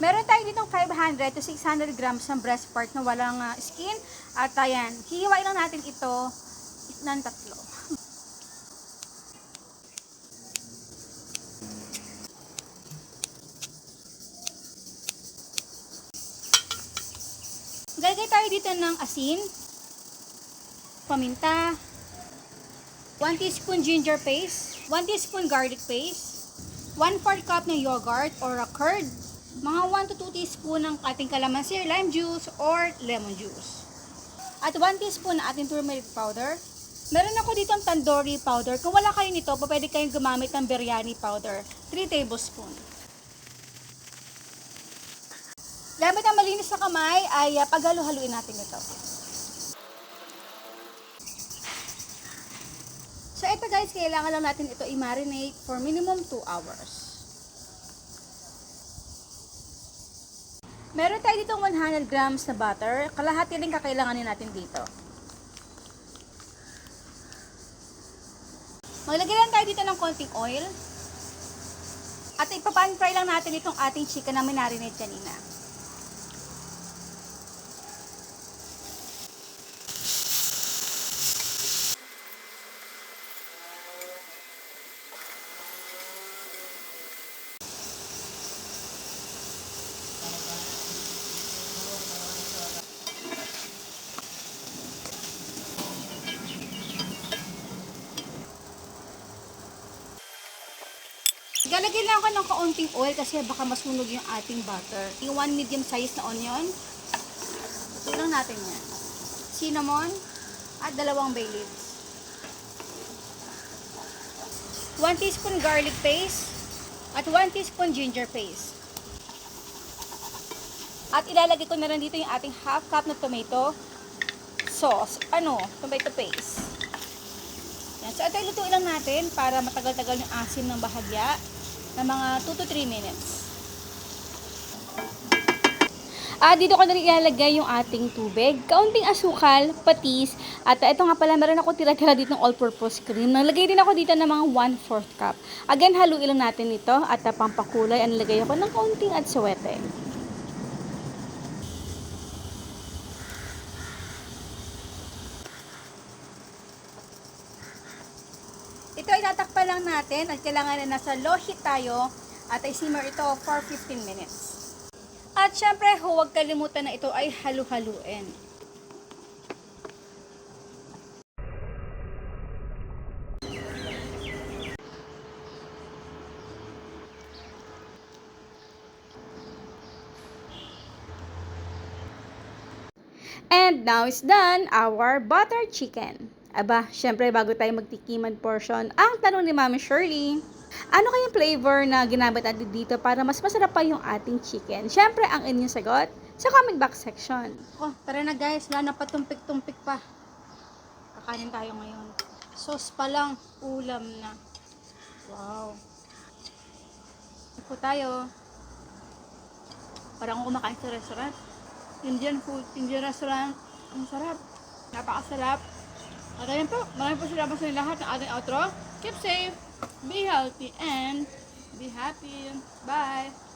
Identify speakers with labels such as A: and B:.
A: Meron tayo ditong 500 to 600 grams ng breast part na walang ah, skin. At ayan, hihiwain lang natin ito ng tatlo. Galagay tayo dito ng asin, paminta, 1 teaspoon ginger paste, 1 teaspoon garlic paste, 1 4 cup ng yogurt or a curd, mga 1 to 2 teaspoon ng ating kalamansi, lime juice or lemon juice. At 1 teaspoon ng ating turmeric powder. Meron ako dito ang tandoori powder. Kung wala kayo nito, pwede kayong gumamit ng biryani powder. 3 tablespoon. Gamit ang malinis na kamay ay uh, paghalo-haluin natin ito. So ito guys, kailangan lang natin ito i-marinate for minimum 2 hours. Meron tayo dito 100 grams na butter. Kalahati rin kakailanganin natin dito. Maglagay lang tayo dito ng konting oil. At ipapan fry lang natin itong ating chicken na minarinate kanina. Galagyan lang ako ng kaunting oil kasi baka masunog yung ating butter. Yung one medium size na onion. Ito lang natin yan. Cinnamon at dalawang bay leaves. 1 teaspoon garlic paste at 1 teaspoon ginger paste. At ilalagay ko na rin dito yung ating half cup na tomato sauce. Ano? Tomato paste. Yan. So, ito ilutuin lang natin para matagal-tagal yung asim ng bahagya na mga 2 to 3 minutes. Ah, dito ko na rin ilalagay yung ating tubig, kaunting asukal, patis, at ito nga pala, meron ako tira-tira dito ng all-purpose cream. Nalagay din ako dito ng mga 1-4 cup. Again, haluin lang natin ito at uh, pampakulay, ang lagay ako ng kaunting atsuwete. Ito ay tatakpan lang natin at kailangan na nasa low heat tayo at ay simmer ito for 15 minutes. At syempre, huwag kalimutan na ito ay halu-haluin. And now is done our butter chicken. Aba, syempre bago tayo magtikiman portion, ang tanong ni Mami Shirley, ano kayang flavor na ginamit natin dito para mas masarap pa yung ating chicken? Syempre, ang inyong sagot sa comment box section. Oh, tara na guys, wala na patumpik-tumpik pa. Kakanin tayo ngayon. Sauce pa lang, ulam na. Wow. Po tayo. Parang kumakain sa restaurant. Indian food, Indian restaurant. Ang sarap. Napakasarap. At ayun po, maraming po salamat sa lahat ng ating outro. Keep safe, be healthy, and be happy. Bye!